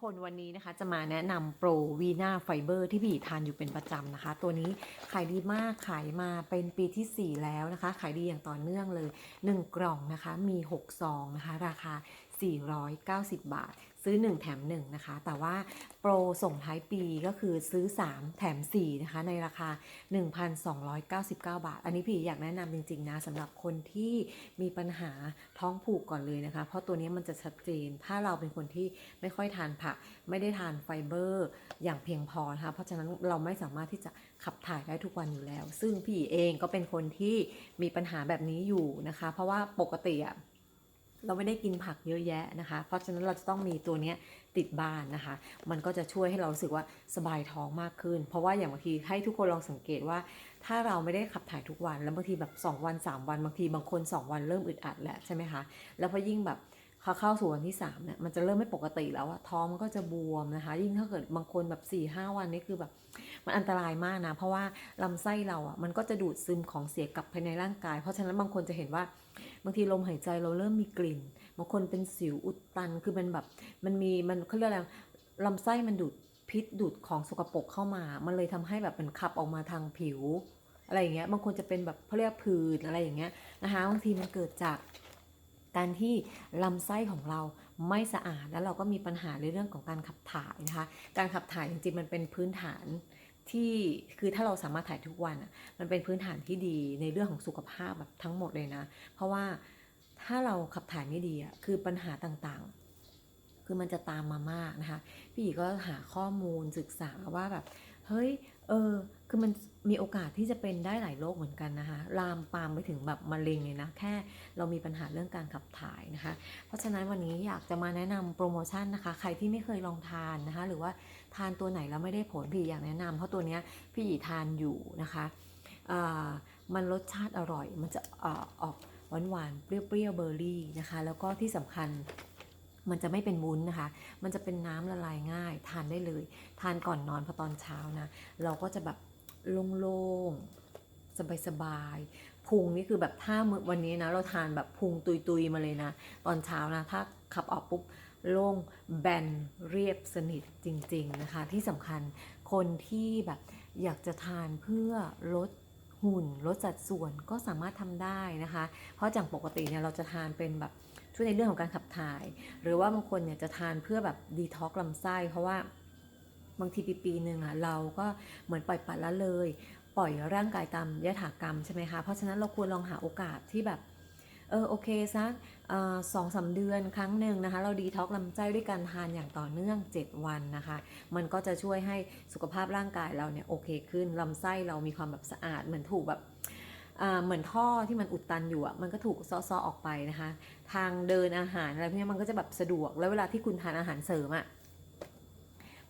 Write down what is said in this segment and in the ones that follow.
คนวันนี้นะคะจะมาแนะนำโปรวีนาไฟเบอร์ที่พี่ทานอยู่เป็นประจำนะคะ ตัวนี้ขายดีมากขายมาเป็นปีทีสี่4 แล้วนะคะ ขายดีอย่างต่อเนื่องเลย 1 กล่องนะคะมี6ซองนะคะ ราคา 490 บาท ซื้อ 1 แถม 1 นะคะ แต่ว่าโปรส่งท้ายปีก็คือซื้อ 3 แถม 4 นะคะ ในราคา 1,299 บาท อันนี้พี่อยากแนะนำจริง ๆ นะสำหรับคนที่มีปัญหาท้องผูกก่อนเลยนะคะ เพราะตัวนี้มันจะชัดเจน ถ้าเราเป็นคนที่ไม่ค่อยทานผัก ไม่ได้ทานไฟเบอร์อย่างเพียงพอนะคะ เพราะฉะนั้นเราไม่สามารถที่จะขับถ่ายได้ทุกวันอยู่แล้ว ซึ่งพี่เองก็เป็นคนที่มีปัญหาแบบนี้อยู่นะคะ เพราะว่าปกติอะ เราไม่ได้กินผักเยอะแยะนะคะ เพราะฉะนั้นเราจะต้องมีตัวนี้ติดบ้านนะคะ มันก็จะช่วยให้เรารู้สึกว่าสบายท้องมากขึ้น เพราะว่าอย่างบางทีให้ทุกคนลองสังเกตว่า ถ้าเราไม่ได้ขับถ่ายทุกวัน แล้วบางทีแบบ 2 วัน 3 วัน บางทีบางคน 2 วันเริ่มอึดอัดแล้วใช่ไหมคะ แล้วพอยิ่งแบบ เขาเข้าสู่วันที่3เนี่ยมันจะเริ่มไม่ปกติแล้วอะท้องมันก็จะบวมนะคะ ยิ่งถ้าเกิดบางคนแบบ4ี่ห้าวันนี่คือแบบมันอันตรายมากนะ เพราะว่าลำไส้เราอะมันก็จะดูดซึมของเสียกลับภายในร่างกาย เพราะฉะนั้นบางคนจะเห็นว่าบางทีลมหายใจเราเริ่มมีกลิ่นบางคนเป็นสิวอุดตันคือมันแบบมันมีมันเขาเรียกอะไรลำไส้มันดูดพิษดูดของสกปรกเข้ามา มันเลยทำให้แบบมันขับออกมาทางผิว อะไรอย่างเงี้ยบางคนจะเป็นแบบเขาเรียกผื่นอะไรอย่างเงี้ยนะคะบางทีมันเกิดจาก การที่ลำไส้ของเราไม่สะอาดแล้วเราก็มีปัญหาในเรื่องของการขับถ่ายนะคะ การขับถ่ายจริงๆมันเป็นพื้นฐานที่คือถ้าเราสามารถถ่ายทุกวันอะมันเป็นพื้นฐานที่ดีในเรื่องของสุขภาพแบบทั้งหมดเลยนะ เพราะว่าถ้าเราขับถ่ายไม่ดีอะคือปัญหาต่างๆ คือมันจะตามมามากนะคะ พี่ก็หาข้อมูลศึกษาว่าแบบ เฮ้ย เออ คือมันมีโอกาสที่จะเป็นได้หลายโรคเหมือนกันนะคะ ลามปามไปถึงแบบมะเร็งเลยนะ แค่เรามีปัญหาเรื่องการขับถ่ายนะคะ เพราะฉะนั้นวันนี้อยากจะมาแนะนำโปรโมชั่นนะคะ ใครที่ไม่เคยลองทานนะคะ หรือว่าทานตัวไหนแล้วไม่ได้ผลพี่อยากแนะนำเพราะตัวเนี้ยพี่หยีทานอยู่นะคะอ่ามันรสชาติอร่อย มันจะเอ่อออกหวานหวานๆ เปรี้ยวๆ เบอร์รี่นะคะ แล้วก็ที่สำคัญ มันจะไม่เป็นวุ้นนะคะ มันจะเป็นน้ำละลายง่าย ทานได้เลย ทานก่อนนอนพอตอนเช้านะ เราก็จะแบบโล่งๆ สบายๆ พุงนี่คือแบบถ้ามื้อวันนี้นะ เราทานแบบพุงตุยๆ มาเลยนะ ตอนเช้านะ ถ้าขับออกปุ๊บโล่งแบนเรียบสนิทจริง ๆนะคะ ที่สำคัญคนที่แบบอยากจะทานเพื่อลด หุ่นลดสัดส่วนก็สามารถทำได้นะคะ เพราะจากปกติเนี่ยเราจะทานเป็นแบบช่วยในเรื่องของการขับถ่าย หรือว่าบางคนเนี่ยจะทานเพื่อแบบดีท็อกลำไส้เพราะว่าบางทีปีปีหนึ่งอะเราก็เหมือนปล่อยปละละเลย ปล่อยร่างกายตามยถากรรมใช่ไหมคะเพราะฉะนั้นเราควรลองหาโอกาสที่แบบ เออโอเคสักสองสามเดือนครั้งหนึ่งนะคะ เราดีท็อกลำไส้ด้วยการทานอย่างต่อเนื่อง 7 วันนะคะ มันก็จะช่วยให้สุขภาพร่างกายเราเนี่ยโอเคขึ้นลำไส้เรามีความแบบสะอาดเหมือนถูกแบบเหมือนท่อที่มันอุดตันอยู่อะมันก็ถูกซ้อๆออกไปนะคะ ทางเดินอาหารอะไรพวกนี้มันก็จะแบบสะดวกแล้วเวลาที่คุณทานอาหารเสริมอะ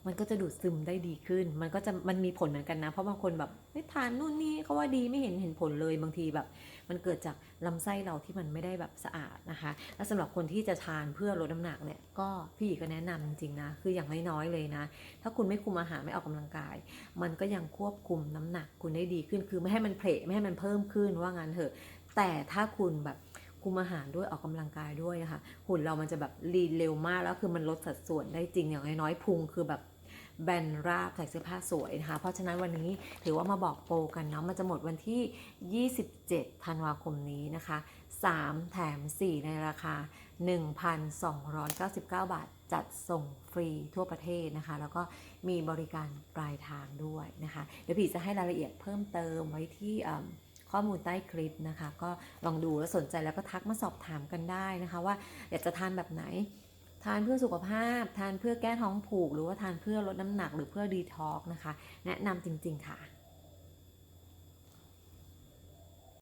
มันก็จะดูดซึมได้ดีขึ้น มันก็จะมันมีผลเหมือนกันนะ เพราะบางคนแบบไม่ทานนู่นนี่เขาว่าดีไม่เห็นเห็นผลเลยบางทีแบบ มันเกิดจากลำไส้เราที่มันไม่ได้แบบสะอาดนะคะ และสำหรับคนที่จะทานเพื่อลดน้ำหนักเนี่ยก็พี่ก็แนะนำจริงๆนะคืออย่างน้อยๆเลยนะ ถ้าคุณไม่คุมอาหารไม่ออกกำลังกาย มันก็ยังควบคุมน้ำหนักคุณได้ดีขึ้น คือไม่ให้มันเพลไม่ให้มันเพิ่มขึ้นว่างั้นเถอะ แต่ถ้าคุณแบบคุมอาหารด้วยออกกำลังกายด้วยนะคะหุ่นเรามันจะแบบลีนเร็วมากแล้วคือมันลดสัดส่วนได้จริงอย่างน้อยๆพุงคือแบบ แบนราบใส่เสื้อผ้าสวยนะคะ เพราะฉะนั้นวันนี้ถือว่ามาบอกโปรกันเนาะ มันจะหมดวันที่ 27 ธันวาคมนี้นะคะ 3 แถม 4 ในราคา 1,299 บาท จัดส่งฟรีทั่วประเทศนะคะ แล้วก็มีบริการปลายทางด้วยนะคะ เดี๋ยวพี่จะให้รายละเอียดเพิ่มเติมไว้ที่ข้อมูลใต้คลิปนะคะ ก็ลองดูแล้วสนใจแล้วก็ทักมาสอบถามกันได้นะคะ ว่าอยากจะทานแบบไหน ทานเพื่อสุขภาพ ทานเพื่อแก้ท้องผูก หรือว่าทานเพื่อลดน้ำหนักหรือเพื่อดีท็อกนะคะ แนะนำจริง ๆ ค่ะ